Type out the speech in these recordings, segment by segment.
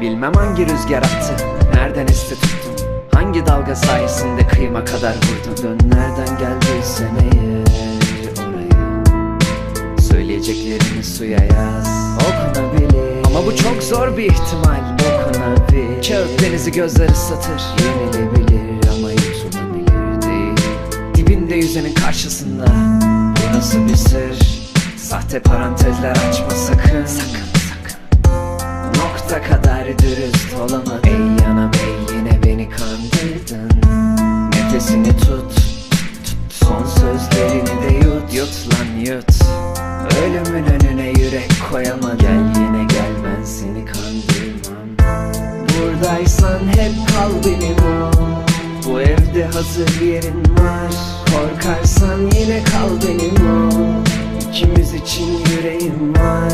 Bilmem hangi rüzgar attı Nereden esti tuttun? Hangi dalga sayesinde kıyıma kadar vurdun Dön nereden geldiysen eğer oraya. Söyleyeceklerini suya yaz. Okunabilir. Ama bu çok zor bir ihtimal. Dokunabilir Kağıt denizi gözler ıslatır Yenilebilir ama yutulabilir değil. Dibinde yüzenin karşısında. Bu nasıl bir sır? Sahte parantezler açma Sakın. Sakın Nokta kadar dürüst olamadım. Ey yanam ey yine beni kandırdın. Nefesini tut, tut. Son sözlerini de yut. Yut lan yut. Ölümün önüne yürek koyamadım. Gel yine gel ben seni kandırmam. Buradaysan hep kal benim Bu. Evde hazır yerin var. Korkarsan yine kal benim İkimiz için yüreğim var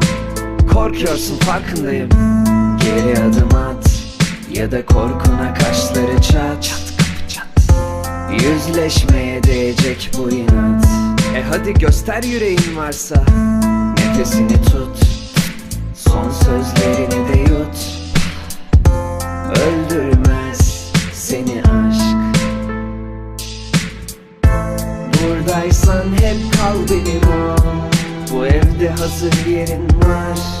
Korkuyorsun farkındayım. Geri adım at Ya da korkuna kaşları çat. Çat çat Yüzleşmeye değecek bu inat. E hadi göster yüreğin varsa. Nefesini tut. Son sözlerini de yut. Öldürmez seni aşk. Buradaysan hep kal benim ol Bu evde hazır yerin var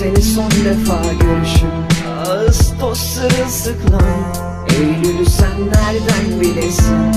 seni son defa görüşüm. Ağustos sırılsıklam Eylül'ü sen nereden bilesin